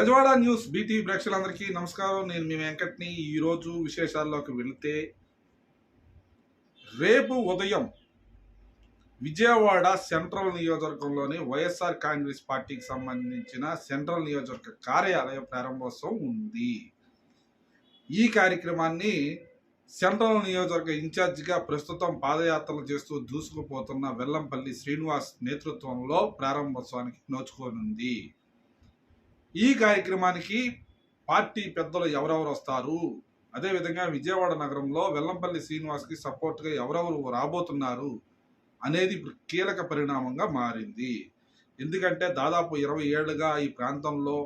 Gajawada news BT ప్రేక్షకులందరికీ నమస్కారం. నేను మీ వెంకట్ని. ఈరోజు విశేషాల్లోకి వెళితే రేపు ఉదయం విజయవాడ సెంట్రల్ నియోజకవర్గంలోని వైఎస్ఆర్ కాంగ్రెస్ పార్టీకి సంబంధించిన సెంట్రల్ నియోజకవర్గ కార్యాలయ ప్రారంభోత్సవం ఉంది. ఈ కార్యక్రమాన్ని సెంట్రల్ నియోజకవర్గ ఇన్ఛార్జిగా ప్రస్తుతం పాదయాత్రలు చేస్తూ దూసుకుపోతున్న వెల్లంపల్లి శ్రీనివాస్ నేతృత్వంలో ప్రారంభోత్సవానికి నోచుకోనుంది. ఈ కార్యక్రమానికి పార్టీ పెద్దలు ఎవరెవరు వస్తారు? అదేవిధంగా విజయవాడ నగరంలో వెల్లంపల్లి శ్రీనివాస్కి సపోర్ట్గా ఎవరెవరు రాబోతున్నారు? అనేది ఇప్పుడు కీలక పరిణామంగా మారింది. ఎందుకంటే దాదాపు ఇరవై ఏళ్ళుగా ఈ ప్రాంతంలో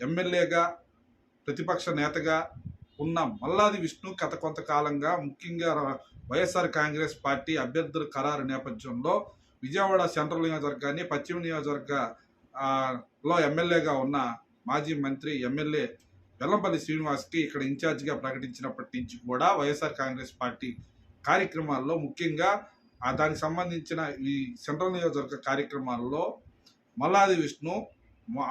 ఎమ్మెల్యేగా ప్రతిపక్ష నేతగా ఉన్న మల్లాది విష్ణు గత కొంతకాలంగా ముఖ్యంగా వైఎస్ఆర్ కాంగ్రెస్ పార్టీ అభ్యర్థుల ఖరారు నేపథ్యంలో విజయవాడ సెంట్రల్ నియోజకవర్గాన్ని పశ్చిమ నియోజకవర్గ లో ఎమ్మెల్యేగా ఉన్న మాజీ మంత్రి ఎమ్మెల్యే వెల్లంపల్లి శ్రీనివాస్కి ఇక్కడ ఇన్ఛార్జిగా ప్రకటించినప్పటి నుంచి కూడా వైఎస్ఆర్ కాంగ్రెస్ పార్టీ కార్యక్రమాల్లో ముఖ్యంగా ఆ దానికి సంబంధించిన ఈ సెంట్రల్ నియోజకవర్గ కార్యక్రమాల్లో మల్లాది విష్ణు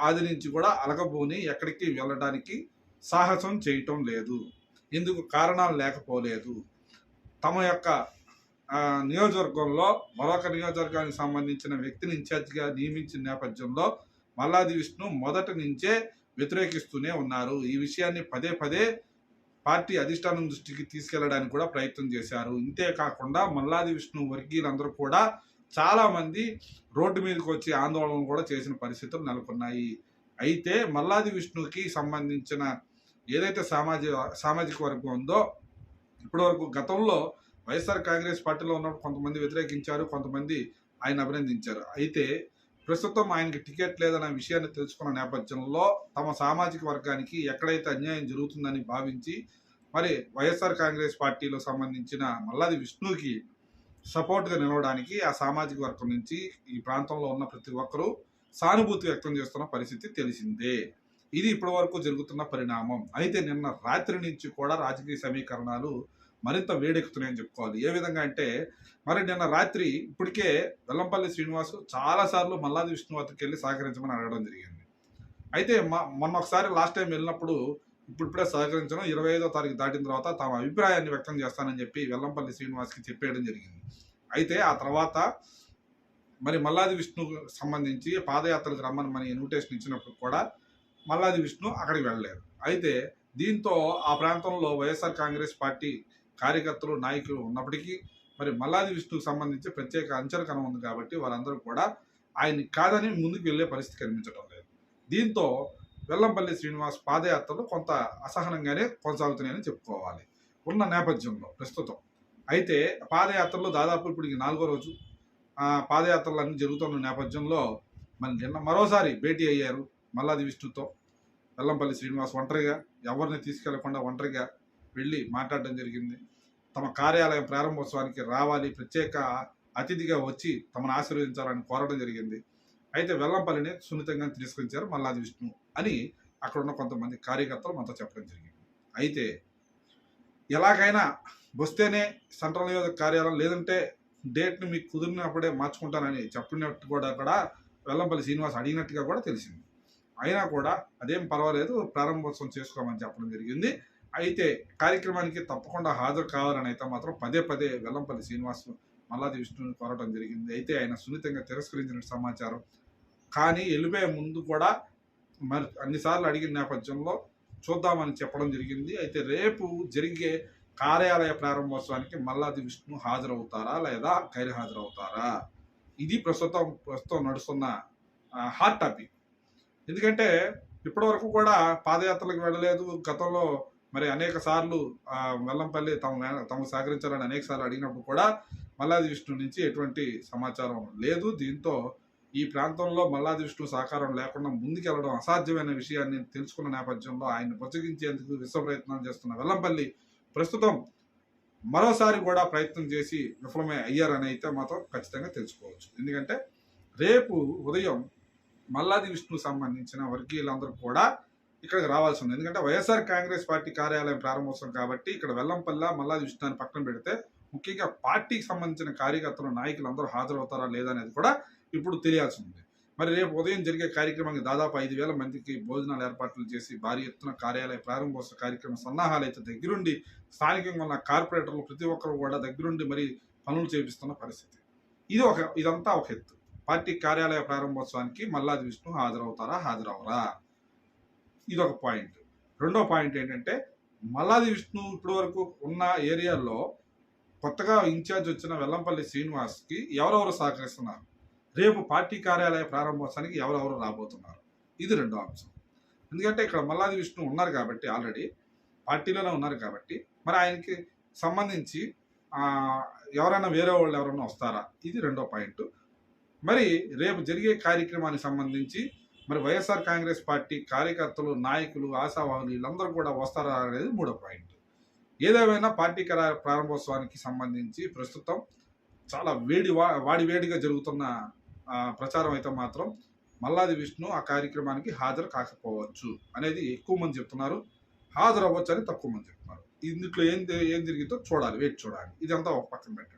ఆది నుంచి కూడా అలగబోని ఎక్కడికి వెళ్ళడానికి సాహసం చేయటం లేదు. ఇందుకు కారణాలు లేకపోలేదు. తమ యొక్క నియోజకవర్గంలో మరొక నియోజకవర్గానికి సంబంధించిన వ్యక్తిని ఇన్ఛార్జిగా నియమించిన నేపథ్యంలో మల్లాది విష్ణు మొదటి నుంచే వ్యతిరేకిస్తూనే ఉన్నారు. ఈ విషయాన్ని పదే పదే పార్టీ అధిష్టానం దృష్టికి తీసుకెళ్ళడానికి కూడా ప్రయత్నం చేశారు. ఇంతే కాకుండా మల్లాది విష్ణు వర్గీయులందరూ కూడా చాలా మంది రోడ్డు మీదకి వచ్చి ఆందోళన కూడా చేసిన పరిస్థితులు నెలకొన్నాయి. అయితే మల్లాది విష్ణుకి సంబంధించిన ఏదైతే సామాజిక సామాజిక వర్గం ఉందో ఇప్పటివరకు గతంలో వైఎస్ఆర్ కాంగ్రెస్ పార్టీలో ఉన్నప్పుడు కొంతమంది వ్యతిరేకించారు కొంతమంది ఆయన అభినందించారు. అయితే ప్రస్తుతం ఆయనకి టికెట్ లేదన్న విషయాన్ని తెలుసుకున్న నేపథ్యంలో తమ సామాజిక వర్గానికి ఎక్కడైతే అన్యాయం జరుగుతుందని భావించి మరి వైఎస్ఆర్ కాంగ్రెస్ పార్టీలో సంబంధించిన మల్లాది విష్ణుకి సపోర్ట్గా నిలవడానికి ఆ సామాజిక వర్గం నుంచి ఈ ప్రాంతంలో ఉన్న ప్రతి ఒక్కరూ సానుభూతి వ్యక్తం చేస్తున్న పరిస్థితి తెలిసిందే. ఇది ఇప్పటి వరకు జరుగుతున్న పరిణామం. అయితే నిన్న రాత్రి నుంచి కూడా రాజకీయ సమీకరణాలు మరింత వేడెక్కుతున్నాయని చెప్పుకోవాలి. ఏ విధంగా అంటే మరి నిన్న రాత్రి ఇప్పటికే వెల్లంపల్లి శ్రీనివాస్ చాలాసార్లు మల్లాది విష్ణు వెళ్ళి సహకరించమని అడగడం జరిగింది. అయితే మొన్న ఒకసారి లాస్ట్ టైం వెళ్ళినప్పుడు ఇప్పుడిప్పుడే సహకరించడం ఇరవై ఐదో తారీఖు దాటిన తర్వాత తమ అభిప్రాయాన్ని వ్యక్తం చేస్తానని చెప్పి వెల్లంపల్లి శ్రీనివాస్కి చెప్పేయడం జరిగింది. అయితే ఆ తర్వాత మరి మల్లాది విష్ణుకు సంబంధించి పాదయాత్రకు రమ్మని మన ఇన్విటేషన్ ఇచ్చినప్పుడు కూడా మల్లాది విష్ణు అక్కడికి వెళ్ళలేదు. అయితే దీంతో ఆ ప్రాంతంలో వైఎస్ఆర్ కాంగ్రెస్ పార్టీ కార్యకర్తలు నాయకులు ఉన్నప్పటికీ మరి మల్లాది విష్ణుకు సంబంధించి ప్రత్యేక అంచనకరం ఉంది కాబట్టి వారందరూ కూడా ఆయన్ని కాదని ముందుకు వెళ్ళే పరిస్థితి కనిపించడం లేదు. దీంతో వెల్లంపల్లి శ్రీనివాస్ పాదయాత్రలు కొంత అసహనంగానే కొనసాగుతున్నాయని చెప్పుకోవాలి. ఉన్న నేపథ్యంలో ప్రస్తుతం అయితే పాదయాత్రలు దాదాపు ఇప్పుడు నాలుగో రోజు ఆ పాదయాత్రలు అన్నీ జరుగుతున్న నేపథ్యంలో మరి నిన్న మరోసారి భేటీ అయ్యారు మల్లాది విష్ణుతో. వెల్లంపల్లి శ్రీనివాస్ ఒంటరిగా ఎవరిని తీసుకెళ్ళకుండా ఒంటరిగా వెళ్ళి మాట్లాడడం జరిగింది. తమ కార్యాలయం ప్రారంభోత్సవానికి రావాలి ప్రత్యేక అతిథిగా వచ్చి తమను ఆశీర్వదించాలని కోరడం జరిగింది. అయితే వెల్లంపల్లిని సున్నితంగా తిరస్కరించారు మల్లాది విష్ణు అని అక్కడ ఉన్న కొంతమంది కార్యకర్తలు మనతో చెప్పడం జరిగింది. అయితే ఎలాగైనా వస్తేనే సెంట్రల్ నియోజక కార్యాలయం లేదంటే డేట్ని మీకు కుదిరినప్పుడే మార్చుకుంటానని చెప్పినట్టు కూడా కూడా వెల్లంపల్లి శ్రీనివాస్ అడిగినట్టుగా కూడా తెలిసింది. అయినా కూడా అదేం పర్వాలేదు ప్రారంభోత్సవం చేసుకోమని చెప్పడం జరిగింది. అయితే కార్యక్రమానికి తప్పకుండా హాజరు కావాలని అయితే మాత్రం పదే పదే వెల్లంపల్లి శ్రీనివాస్ మల్లాది విష్ణుని కోరటం జరిగింది. అయితే ఆయన సున్నితంగా తిరస్కరించినట్టు సమాచారం. కానీ వెళ్ళిపోయే ముందు కూడా మరి అన్నిసార్లు అడిగిన నేపథ్యంలో చూద్దామని చెప్పడం జరిగింది. అయితే రేపు జరిగే కార్యాలయ ప్రారంభోత్సవానికి మల్లాది విష్ణు హాజరవుతారా లేదా గైర్ హాజరవుతారా ఇది ప్రస్తుతం ప్రస్తుతం నడుస్తున్న హాట్ టాపిక్. ఎందుకంటే ఇప్పటివరకు కూడా పాదయాత్రలకు వెళ్ళలేదు. గతంలో మరి అనేక సార్లు వెల్లంపల్లి తమ తమకు సహకరించాలని అనేక సార్లు అడిగినప్పుడు కూడా మల్లాది విష్ణు నుంచి ఎటువంటి సమాచారం లేదు. దీంతో ఈ ప్రాంతంలో మల్లాది విష్ణు సహకారం లేకుండా ముందుకెళ్ళడం అసాధ్యమైన విషయాన్ని తెలుసుకున్న నేపథ్యంలో ఆయన్ని బుచ్చగించేందుకు విశ్వ ప్రయత్నాలు చేస్తున్న వెల్లంపల్లి ప్రస్తుతం మరోసారి కూడా ప్రయత్నం చేసి విఫలమే అయ్యారని అయితే మాత్రం ఖచ్చితంగా తెలుసుకోవచ్చు. ఎందుకంటే రేపు ఉదయం మల్లాది విష్ణు సంబంధించిన వర్గీయులందరూ కూడా ఇక్కడికి రావాల్సి ఉంది. ఎందుకంటే వైఎస్ఆర్ కాంగ్రెస్ పార్టీ కార్యాలయం ప్రారంభోత్సవం కాబట్టి ఇక్కడ వెల్లంపల్ల మల్లాది విష్ణు పక్కన పెడితే ముఖ్యంగా పార్టీకి సంబంధించిన కార్యకర్తలు నాయకులు అందరూ హాజరవుతారా లేదా అనేది కూడా ఇప్పుడు తెలియాల్సి ఉంది. మరి రేపు ఉదయం జరిగే కార్యక్రమానికి దాదాపు ఐదు వేల మందికి భోజనాలు ఏర్పాట్లు చేసి భారీ ఎత్తున కార్యాలయ ప్రారంభోత్సవ కార్యక్రమం సన్నాహాలు అయితే దగ్గరుండి స్థానికంగా ఉన్న కార్పొరేటర్లు ప్రతి ఒక్కరు కూడా దగ్గరుండి మరి పనులు చేపిస్తున్న పరిస్థితి. ఇది ఒక ఇదంతా ఒక ఎత్తు. పార్టీ కార్యాలయ ప్రారంభోత్సవానికి మల్లాది విష్ణు హాజరవుతారా హాజరవరా? ఇది ఒక పాయింట్. రెండో పాయింట్ ఏంటంటే మల్లాది విష్ణు ఇప్పటి వరకు ఉన్న ఏరియాల్లో కొత్తగా ఇన్ఛార్జ్ వచ్చిన వెల్లంపల్లి శ్రీనివాస్కి ఎవరెవరు సహకరిస్తున్నారు? రేపు పార్టీ కార్యాలయ ప్రారంభోత్సవానికి ఎవరెవరు రాబోతున్నారు? ఇది రెండో అంశం. ఎందుకంటే ఇక్కడ మల్లాది విష్ణు ఉన్నారు కాబట్టి ఆల్రెడీ పార్టీలోనే ఉన్నారు కాబట్టి మరి ఆయనకి సంబంధించి ఎవరైనా వేరే వాళ్ళు ఎవరైనా వస్తారా? ఇది రెండో పాయింట్. మరి రేపు జరిగే కార్యక్రమానికి సంబంధించి మరి వైఎస్ఆర్ కాంగ్రెస్ పార్టీ కార్యకర్తలు నాయకులు ఆశావాహులు వీళ్ళందరూ కూడా వస్తారా అనేది మూడో పాయింట్. ఏదేమైనా పార్టీ కరా- ప్రారంభోత్సవానికి సంబంధించి ప్రస్తుతం చాలా వేడి వా వాడి వేడిగా జరుగుతున్న ప్రచారం అయితే మాత్రం మల్లాది విష్ణు ఆ కార్యక్రమానికి హాజరు కాకపోవచ్చు అనేది ఎక్కువ మంది చెప్తున్నారు. హాజరు అవ్వచ్చు అని తక్కువ మంది చెప్తున్నారు. ఇందులో ఏం ఏం జరిగిందో చూడాలి వేచి చూడాలి. ఇదంతా ఒక పక్కన పెట్టండి.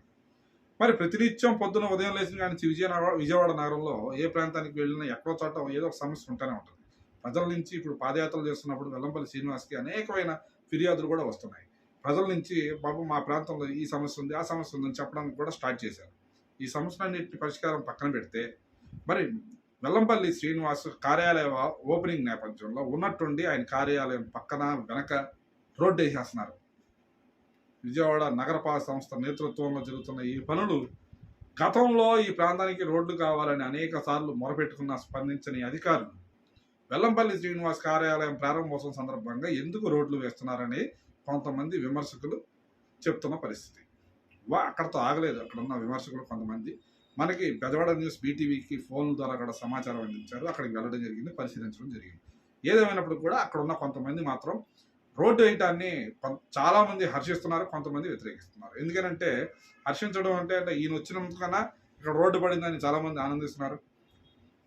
మరి ప్రతినిత్యం పొద్దున ఉదయం లేచిన కానీ విజయనగర విజయవాడ నగరంలో ఏ ప్రాంతానికి వెళ్ళినా ఎక్కడో చోట ఏదో ఒక సమస్య ఉంటూనే ఉంటుంది. ప్రజల నుంచి ఇప్పుడు పాదయాత్రలు చేస్తున్నప్పుడు వెల్లంపల్లి శ్రీనివాస్కి అనేకమైన ఫిర్యాదులు కూడా వస్తున్నాయి. ప్రజల నుంచి బాబు మా ప్రాంతంలో ఈ సమస్య ఉంది ఆ సమస్య ఉందని చెప్పడానికి కూడా స్టార్ట్ చేశారు. ఈ సమస్యలన్నింటిని పరిష్కారం పక్కన పెడితే మరి వెల్లంపల్లి శ్రీనివాస్ కార్యాలయ ఓపెనింగ్ నేపథ్యంలో ఉన్నట్టుండి ఆయన కార్యాలయం పక్కన వెనక రోడ్డు వేసేస్తున్నారు. విజయవాడ నగరపాలక సంస్థ నేతృత్వంలో జరుగుతున్న ఈ పనులు గతంలో ఈ ప్రాంతానికి రోడ్లు కావాలని అనేక సార్లు మొరపెట్టుకున్న స్పందించని అధికారులు. వెల్లంపల్లి శ్రీనివాస్ కార్యాలయం ప్రారంభోత్సవం సందర్భంగా ఎందుకు రోడ్లు వేస్తున్నారని కొంతమంది విమర్శకులు చెప్తున్న పరిస్థితి. వా అక్కడతో ఆగలేదు. అక్కడ ఉన్న విమర్శకులు కొంతమంది. మనకి బెజవాడ న్యూస్ బీటీవీకి ఫోన్ ద్వారా కూడా సమాచారం అందించారు. అక్కడికి వెళ్ళడం జరిగింది పరిశీలించడం జరిగింది. ఏదేమైనప్పుడు కూడా అక్కడ ఉన్న కొంతమంది మాత్రం రోడ్డు వేయటాన్ని కొం- చాలా మంది హర్షిస్తున్నారు కొంతమంది వ్యతిరేకిస్తున్నారు. ఎందుకంటే హర్షించడం అంటే అంటే ఈయన వచ్చినందుకన్నా ఇక్కడ రోడ్డు పడిందని చాలా మంది ఆనందిస్తున్నారు.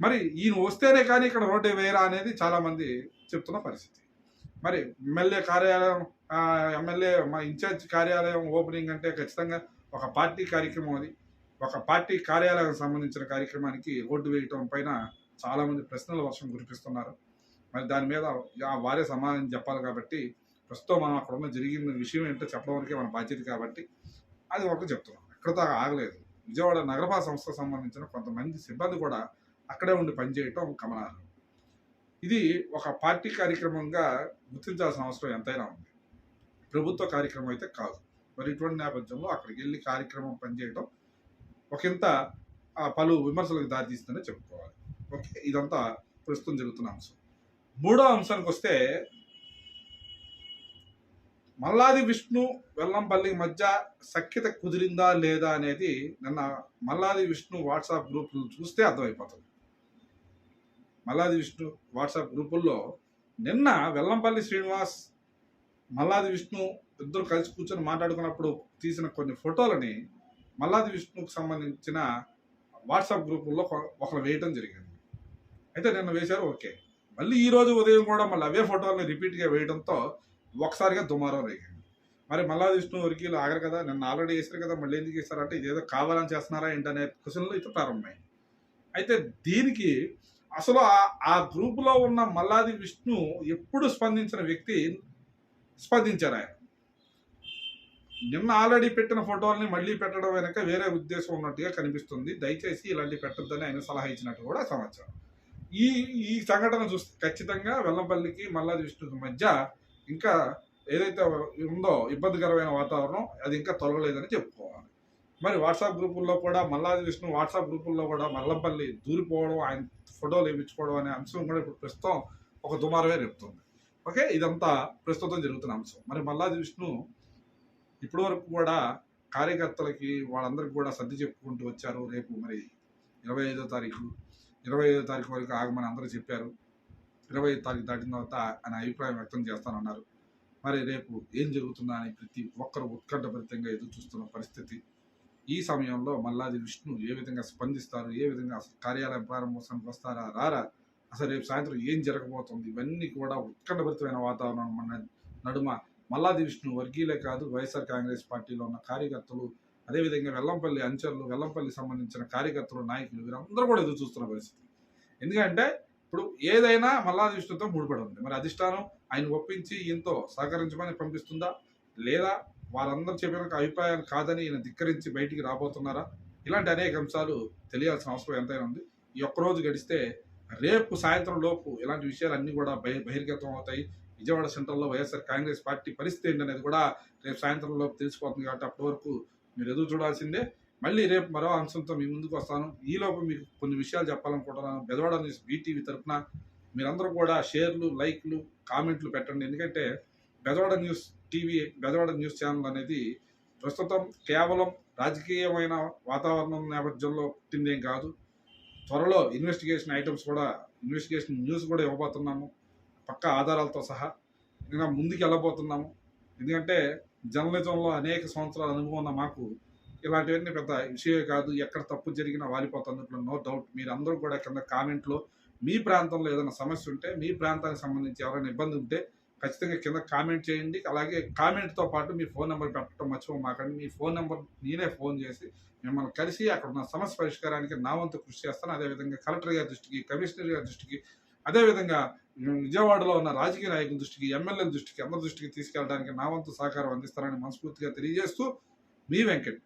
మరి ఈయన వస్తేనే కానీ ఇక్కడ రోడ్డు వేయరా అనేది చాలా మంది చెప్తున్న పరిస్థితి. మరి ఎమ్మెల్యే కార్యాలయం ఎమ్మెల్యే మా ఇన్ఛార్జ్ కార్యాలయం ఓపెనింగ్ అంటే ఖచ్చితంగా ఒక పార్టీ కార్యక్రమం అది. ఒక పార్టీ కార్యాలయం సంబంధించిన కార్యక్రమానికి రోడ్డు వేయటం పైన చాలామంది ప్రశ్నల వర్షం కురిపిస్తున్నారు. మరి దాని మీద ఆ వారే సమాధానం చెప్పాలి కాబట్టి ప్రస్తుతం మనం అక్కడ ఉన్న జరిగిన విషయం ఏంటో చెప్పడం వరకే మన బాధ్యత కాబట్టి అది ఒకటి చెప్తున్నాం. ఎక్కడతో ఆగలేదు. విజయవాడ నగరపాల సంస్థకు సంబంధించిన కొంతమంది సిబ్బంది కూడా అక్కడే ఉండి పనిచేయటం గమనార్హం. ఇది ఒక పార్టీ కార్యక్రమంగా గుర్తించాల్సిన అవసరం ఎంతైనా ఉంది. ప్రభుత్వ కార్యక్రమం అయితే కాదు. మరి ఇటువంటి నేపథ్యంలో అక్కడికి వెళ్ళి కార్యక్రమం పనిచేయడం ఒకంత పలు విమర్శలకు దారితీస్తుందని చెప్పుకోవాలి. ఓకే ఇదంతా ప్రస్తుతం జరుగుతున్న అంశం. మూడో అంశానికి వస్తే మల్లాది విష్ణు వెల్లంపల్లి మధ్య సఖ్యత కుదిరిందా లేదా అనేది నిన్న మల్లాది విష్ణు వాట్సాప్ గ్రూపులు చూస్తే అర్థమైపోతుంది. మల్లాది విష్ణు వాట్సాప్ గ్రూపుల్లో నిన్న వెల్లంపల్లి శ్రీనివాస్ మల్లాది విష్ణు ఇద్దరు కలిసి కూర్చొని మాట్లాడుకున్నప్పుడు తీసిన కొన్ని ఫోటోలని మల్లాది విష్ణుకు సంబంధించిన వాట్సాప్ గ్రూపుల్లో ఒకరు వేయటం జరిగింది. అయితే నిన్న వేశారు ఓకే. మళ్ళీ ఈ రోజు ఉదయం కూడా మళ్ళీ అవే ఫోటోలని రిపీట్గా వేయడంతో ఒకసారిగా దుమారం రేగింది. మరి మల్లాది విష్ణు వరకీలు ఆగరు కదా నిన్న ఆల్రెడీ వేశారు కదా మళ్ళీ ఎందుకు వేశారంటే ఇదేదో కావాలని చేస్తున్నారా ఏంటనే క్వశ్చన్లు అయితే ప్రారంభమైంది. అయితే దీనికి అసలు ఆ- గ్రూప్లో గ్రూపులో ఉన్న మల్లాది విష్ణు ఎప్పుడు స్పందించిన వ్యక్తి స్పందించారు ఆయన? నిన్న ఆల్రెడీ పెట్టిన ఫోటోల్ని మళ్ళీ పెట్టడం వెనక వేరే ఉద్దేశం ఉన్నట్టుగా కనిపిస్తుంది. దయచేసి ఇలాంటి పెట్టొద్దని ఆయన సలహా ఇచ్చినట్టు కూడా సమాచారం. ఈ ఈ సంఘటన చూస్తే ఖచ్చితంగా వెల్లంపల్లికి మల్లాది విష్ణుకి మధ్య ఇంకా ఏదైతే ఉందో ఇబ్బందికరమైన వాతావరణం అది ఇంకా తొలగలేదని చెప్పుకోవాలి. మరి వాట్సాప్ గ్రూపుల్లో కూడా మల్లాది విష్ణు వాట్సాప్ గ్రూపుల్లో కూడా మల్లంపల్లి దూరిపోవడం ఆయన ఫోటోలు వేయించుకోవడం అనే అంశం కూడా ఇప్పుడు ప్రస్తుతం ఒక దుమారమే రేపుతుంది. ఓకే? ఇదంతా ప్రస్తుతం జరుగుతున్న అంశం. మరి మల్లాది విష్ణు ఇప్పటి వరకు కూడా కార్యకర్తలకి వాళ్ళందరికీ కూడా సర్ది చెప్పుకుంటూ వచ్చారు. రేపు మరి ఇరవై ఐదో తారీఖు ఇరవై ఐదో తారీఖు వరకు ఆగమని అందరూ చెప్పారు. ఇరవై ఐదు తారీఖు దాటిన తర్వాత ఆయన అభిప్రాయం వ్యక్తం చేస్తానన్నారు. మరి రేపు ఏం జరుగుతుందా అని ప్రతి ఒక్కరు ఉత్కంఠభరితంగా ఎదురు చూస్తున్న పరిస్థితి. ఈ సమయంలో మల్లాది విష్ణు ఏ విధంగా స్పందిస్తారు? ఏ విధంగా కార్యాలయం ప్రారంభోత్సవానికి వస్తారా? రారా? అసలు రేపు సాయంత్రం ఏం జరగబోతుంది? ఇవన్నీ కూడా ఉత్కంఠభరితమైన వాతావరణం మన నడుమ. మల్లాది విష్ణు వర్గీయులే కాదు వైఎస్ఆర్ కాంగ్రెస్ పార్టీలో ఉన్న కార్యకర్తలు అదేవిధంగా వెల్లంపల్లి అంచెలు వెల్లంపల్లి సంబంధించిన కార్యకర్తలు నాయకులు వీరందరూ కూడా ఎదురు చూస్తున్న పరిస్థితి. ఎందుకంటే ఇప్పుడు ఏదైనా మల్లా విష్ణుతో ముడిపడి ఉంది మరి అధిష్టానం ఆయన ఒప్పించి ఈయనతో సహకరించమని పంపిస్తుందా? లేదా వారందరూ చెప్పిన అభిప్రాయాలు కాదని ఈయన ధిక్కరించి బయటికి రాబోతున్నారా? ఇలాంటి అనేక అంశాలు తెలియాల్సిన అవసరం ఎంతైనా ఉంది. ఈ ఒక్కరోజు గడిస్తే రేపు సాయంత్రం లోపు ఇలాంటి విషయాలు అన్నీ కూడా బహి బహిర్గతం అవుతాయి. విజయవాడ సెంట్రల్లో వైఎస్ఆర్ కాంగ్రెస్ పార్టీ పరిస్థితి ఏంటనేది కూడా రేపు సాయంత్రం లోపు తెలిసిపోతుంది కాబట్టి అప్పటి వరకు మీరు ఎదురు చూడాల్సిందే. మళ్ళీ రేపు మరో అంశంతో మీ ముందుకు వస్తాను. ఈలోపు మీకు కొన్ని విషయాలు చెప్పాలనుకుంటున్నాను. బెదవాడ న్యూస్ బీటీవీ తరఫున మీరందరూ కూడా షేర్లు లైక్లు కామెంట్లు పెట్టండి. ఎందుకంటే Bedavada news TV Bedavada news channel అనేది ప్రస్తుతం కేవలం రాజకీయమైన వాతావరణం నేపథ్యంలో పుట్టిందేం కాదు. త్వరలో ఇన్వెస్టిగేషన్ ఐటమ్స్ కూడా ఇన్వెస్టిగేషన్ న్యూస్ కూడా ఇవ్వబోతున్నాము. పక్క ఆధారాలతో సహా. ఇంకా ముందుకు వెళ్ళబోతున్నాము ఎందుకంటే జర్నలిజంలో అనేక సంవత్సరాల అనుభవం ఉన్న మాకు ఇలాంటివన్నీ పెద్ద విషయమే కాదు. ఎక్కడ తప్పు జరిగినా వాలిపోతుంది నో డౌట్ మీరు అందరూ కూడా కింద కామెంట్లో మీ ప్రాంతంలో ఏదైనా సమస్య ఉంటే మీ ప్రాంతానికి సంబంధించి ఎవరైనా ఇబ్బంది ఉంటే ఖచ్చితంగా కింద కామెంట్ చేయండి. అలాగే కామెంట్తో పాటు మీ ఫోన్ నెంబర్ పెట్టడం మర్చిపోమాకండి మీ ఫోన్ నెంబర్ నేనే ఫోన్ చేసి మిమ్మల్ని కలిసి అక్కడ ఉన్న సమస్య పరిష్కారానికి నా వంతు కృషి చేస్తాను. అదేవిధంగా కలెక్టర్ గారి దృష్టికి కమిషనర్ గారి దృష్టికి అదేవిధంగా విజయవాడలో ఉన్న రాజకీయ నాయకుల దృష్టికి ఎమ్మెల్యేల దృష్టికి అందరి దృష్టికి తీసుకెళ్ళడానికి నా వంతు సహకారం అందిస్తారని మనస్ఫూర్తిగా తెలియజేస్తూ మీ వెంకట్.